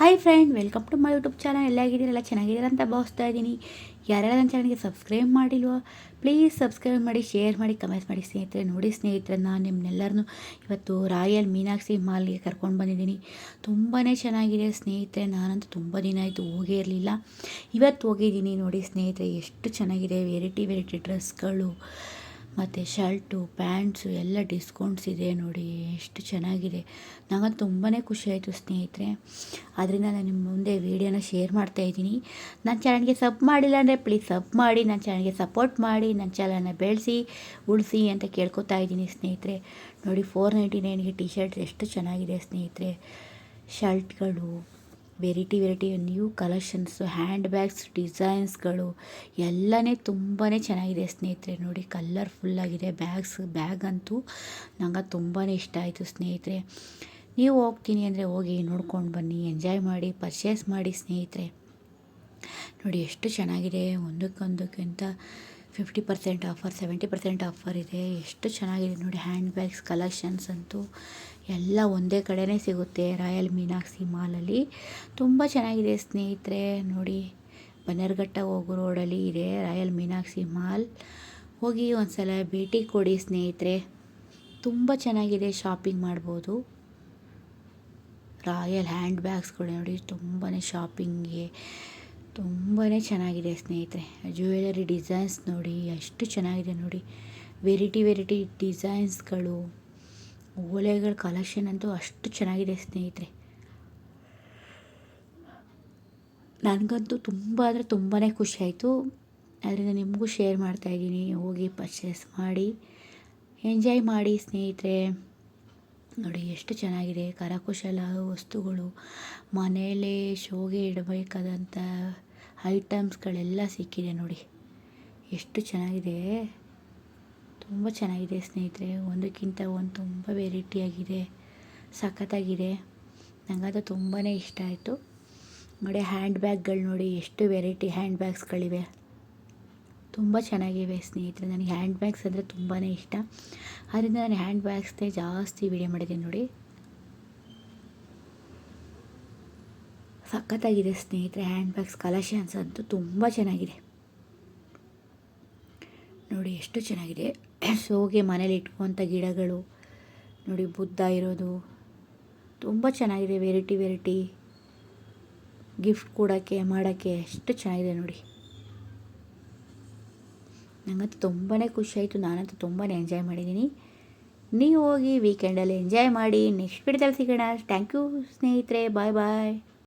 Hi friend welcome to my YouTube channel ಎಲ್ಲ ಆಗಿದ್ದೀರಲ್ಲ ಚೆನ್ನಾಗಿದ್ದೀರ ಅಂತ ಭಾವಿಸ್ತಾ ಇದ್ದೀನಿ. ಯಾರ್ಯಾರು ನನ್ನ ಚಾನಲ್ಗೆ ಸಬ್ಸ್ಕ್ರೈಬ್ ಮಾಡಿಲ್ವೋ ಪ್ಲೀಸ್ ಸಬ್ಸ್ಕ್ರೈಬ್ ಮಾಡಿ ಶೇರ್ ಮಾಡಿ ಕಮೆಂಟ್ ಮಾಡಿ ಸ್ನೇಹಿತರೆ. ನೋಡಿ ಸ್ನೇಹಿತರೆ, ನಾನು ನಿಮ್ಮನ್ನೆಲ್ಲರನ್ನು ಇವತ್ತು ರಾಯಲ್ ಮೀನಾಕ್ಷಿ ಮಾಲ್ಗೆ ಕರ್ಕೊಂಡು ಬಂದಿದ್ದೀನಿ. ತುಂಬಾ ಚೆನ್ನಾಗಿದೆ ಸ್ನೇಹಿತರೆ. ನಾನಂತೂ ತುಂಬ ದಿನ ಆಯಿತು ಹೋಗೇ ಇರಲಿಲ್ಲ. ಇವತ್ತು ಹೋಗಿದ್ದೀನಿ ನೋಡಿ ಸ್ನೇಹಿತರೆ. ಎಷ್ಟು ಚೆನ್ನಾಗಿದೆ. ವೆರೈಟಿ ವೆರೈಟಿ ಡ್ರೆಸ್ಗಳು ಮತ್ತು ಶರ್ಟು, ಪ್ಯಾಂಟ್ಸು ಎಲ್ಲ ಡಿಸ್ಕೌಂಟ್ಸ್ ಇದೆ ನೋಡಿ, ಎಷ್ಟು ಚೆನ್ನಾಗಿದೆ. ನನಗಂತೂ ತುಂಬಾ ಖುಷಿ ಆಯಿತು ಸ್ನೇಹಿತರೆ. ಆದ್ದರಿಂದ ನಾನು ನಿಮ್ಮ ಮುಂದೆ ವೀಡಿಯೋನ ಶೇರ್ ಮಾಡ್ತಾ ಇದ್ದೀನಿ. ನನ್ನ ಚಾನಲ್ಗೆ ಸಬ್ ಮಾಡಿಲ್ಲ ಅಂದರೆ ಪ್ಲೀಸ್ ಸಬ್ ಮಾಡಿ, ನನ್ನ ಚಾನಲ್ಗೆ ಸಪೋರ್ಟ್ ಮಾಡಿ, ನನ್ನ ಚಾನಲ್ನ ಬೆಳೆಸಿ, ಉಳಿಸಿ ಅಂತ ಕೇಳ್ಕೊತಾ ಇದ್ದೀನಿ ಸ್ನೇಹಿತರೆ. ನೋಡಿ ಫೋರ್ ನೈಂಟಿ ನೈನ್ಗೆ ಟಿ ಶರ್ಟ್ ಎಷ್ಟು ಚೆನ್ನಾಗಿದೆ ಸ್ನೇಹಿತರೆ. ಶರ್ಟ್ಗಳು variety variety new collections hand bags ಡಿಸೈನ್ಸ್ಗಳು ಎಲ್ಲನೇ ತುಂಬಾ ಚೆನ್ನಾಗಿದೆ ಸ್ನೇಹಿತರೆ. ನೋಡಿ ಕಲರ್ಫುಲ್ಲಾಗಿದೆ. ಬ್ಯಾಗ್ಸ್, ಬ್ಯಾಗ್ ಅಂತೂ ನಂಗೆ ತುಂಬಾ ಇಷ್ಟ ಆಯಿತು ಸ್ನೇಹಿತರೆ. ನೀವು ಹೋಗ್ತೀನಿ ಅಂದರೆ ಹೋಗಿ ನೋಡ್ಕೊಂಡು ಬನ್ನಿ, ಎಂಜಾಯ್ ಮಾಡಿ, ಪರ್ಚೇಸ್ ಮಾಡಿ ಸ್ನೇಹಿತರೆ. ನೋಡಿ ಎಷ್ಟು ಚೆನ್ನಾಗಿದೆ. ಒಂದಕ್ಕೊಂದಕ್ಕಿಂತ fifty percent offer, seventy percent offer ಇದೆ. ಎಷ್ಟು ಚೆನ್ನಾಗಿದೆ ನೋಡಿ ಹ್ಯಾಂಡ್ ಬ್ಯಾಗ್ಸ್ ಕಲೆಕ್ಷನ್ಸ್ ಅಂತೂ ಎಲ್ಲ ಒಂದೇ ಕಡೆನೇ ಸಿಗುತ್ತೆ ರಾಯಲ್ ಮೀನಾಕ್ಷಿ ಮಾಲಲ್ಲಿ. ತುಂಬ ಚೆನ್ನಾಗಿದೆ ಸ್ನೇಹಿತರೆ, ನೋಡಿ. ಬನ್ನರ್ಘಟ್ಟ ಹೋಗೋ ರೋಡಲ್ಲಿ ಇದೆ ರಾಯಲ್ ಮೀನಾಕ್ಷಿ ಮಾಲ್. ಹೋಗಿ ಒಂದು ಸಲ ಭೇಟಿ ಕೊಡಿ ಸ್ನೇಹಿತರೆ. ತುಂಬ ಚೆನ್ನಾಗಿದೆ ಶಾಪಿಂಗ್ ಮಾಡ್ಬೋದು. ರಾಯಲ್ ಹ್ಯಾಂಡ್ ಬ್ಯಾಗ್ಸ್ಗಳು ನೋಡಿ ತುಂಬಾ ಶಾಪಿಂಗ್ಗೆ ತುಂಬಾ ಚೆನ್ನಾಗಿದೆ ಸ್ನೇಹಿತರೆ. ಜ್ಯುವೆಲರಿ ಡಿಸೈನ್ಸ್ ನೋಡಿ, ಎಷ್ಟು ಚೆನ್ನಾಗಿದೆ ನೋಡಿ. ವೆರೈಟಿ ವೆರೈಟಿ ಡಿಸೈನ್ಸ್ಗಳು. ಓಲೆಗಳ ಕಲೆಕ್ಷನ್ ಅಂತೂ ಅಷ್ಟು ಚೆನ್ನಾಗಿದೆ ಸ್ನೇಹಿತರೆ. ನನಗಂತೂ ತುಂಬ ಅಂದರೆ ತುಂಬಾ ಖುಷಿಯಾಯಿತು ಅದರಿಂದ ನಿಮಗೂ ಶೇರ್ ಮಾಡ್ತಾಯಿದ್ದೀನಿ ಹೋಗಿ ಪರ್ಚೇಸ್ ಮಾಡಿ ಎಂಜಾಯ್ ಮಾಡಿ ಸ್ನೇಹಿತರೆ. ನೋಡಿ ಎಷ್ಟು ಚೆನ್ನಾಗಿದೆ. ಕರಕುಶಲ ವಸ್ತುಗಳು, ಮನೆಯಲ್ಲೇ ಶೋಗೆ ಇಡಬೇಕಾದಂಥ ಐಟಮ್ಸ್ಗಳೆಲ್ಲ ಸಿಕ್ಕಿದೆ ನೋಡಿ. ಎಷ್ಟು ಚೆನ್ನಾಗಿದೆ. ತುಂಬ ಚೆನ್ನಾಗಿದೆ ಸ್ನೇಹಿತರೆ. ಒಂದಕ್ಕಿಂತ ಒಂದು ತುಂಬ ವೆರೈಟಿಯಾಗಿದೆ. ಸಖತ್ತಾಗಿದೆ. ನನಗಂತೂ ತುಂಬಾ ಇಷ್ಟ ಆಯಿತು. ನೋಡಿ ಹ್ಯಾಂಡ್ ಬ್ಯಾಗ್ಗಳು ನೋಡಿ, ಎಷ್ಟು ವೆರೈಟಿ ಹ್ಯಾಂಡ್ ಬ್ಯಾಗ್ಸ್ಗಳಿವೆ ತುಂಬ ಚೆನ್ನಾಗಿವೆ ಸ್ನೇಹಿತರೆ. ನನಗೆ ಹ್ಯಾಂಡ್ ಬ್ಯಾಗ್ಸ್ ಅಂದರೆ ತುಂಬಾ ಇಷ್ಟ. ಅದರಿಂದ ನಾನು ಹ್ಯಾಂಡ್ ಬ್ಯಾಗ್ಸ್ನೇ ಜಾಸ್ತಿ ವಿಡಿಯೋ ಮಾಡಿದ್ದೀನಿ ನೋಡಿ. ಸಖತ್ತಾಗಿದೆ ಸ್ನೇಹಿತರೆ ಹ್ಯಾಂಡ್ ಬ್ಯಾಗ್ಸ್ ಕಲೆಕ್ಷನ್ಸ್ ಅಂತೂ ತುಂಬ ಚೆನ್ನಾಗಿದೆ. ನೋಡಿ ಎಷ್ಟು ಚೆನ್ನಾಗಿದೆ. ಸೋಗೆ ಮನೇಲಿ ಇಟ್ಕೊವಂಥ ಗಿಡಗಳು, ನೋಡಿ ಬುದ್ಧ ಇರೋದು. ತುಂಬ ಚೆನ್ನಾಗಿದೆ ವೆರೈಟಿ ವೆರೈಟಿ ಗಿಫ್ಟ್ ಕೊಡೋಕ್ಕೆ, ಮಾಡೋಕ್ಕೆ ಎಷ್ಟು ಚೆನ್ನಾಗಿದೆ ನೋಡಿ. ನನಗಂತೂ ತುಂಬಾ ಖುಷಿಯಾಯಿತು ನಾನಂತೂ ತುಂಬಾ ಎಂಜಾಯ್ ಮಾಡಿದ್ದೀನಿ. ನೀವು ಹೋಗಿ ವೀಕೆಂಡಲ್ಲಿ ಎಂಜಾಯ್ ಮಾಡಿ ನೆಕ್ಸ್ಟ್ ವಿಡಿಯೋದಲ್ಲಿ ಸಿಗೋಣ. ಥ್ಯಾಂಕ್ ಯು ಸ್ನೇಹಿತರೆ ಬಾಯ್ ಬಾಯ್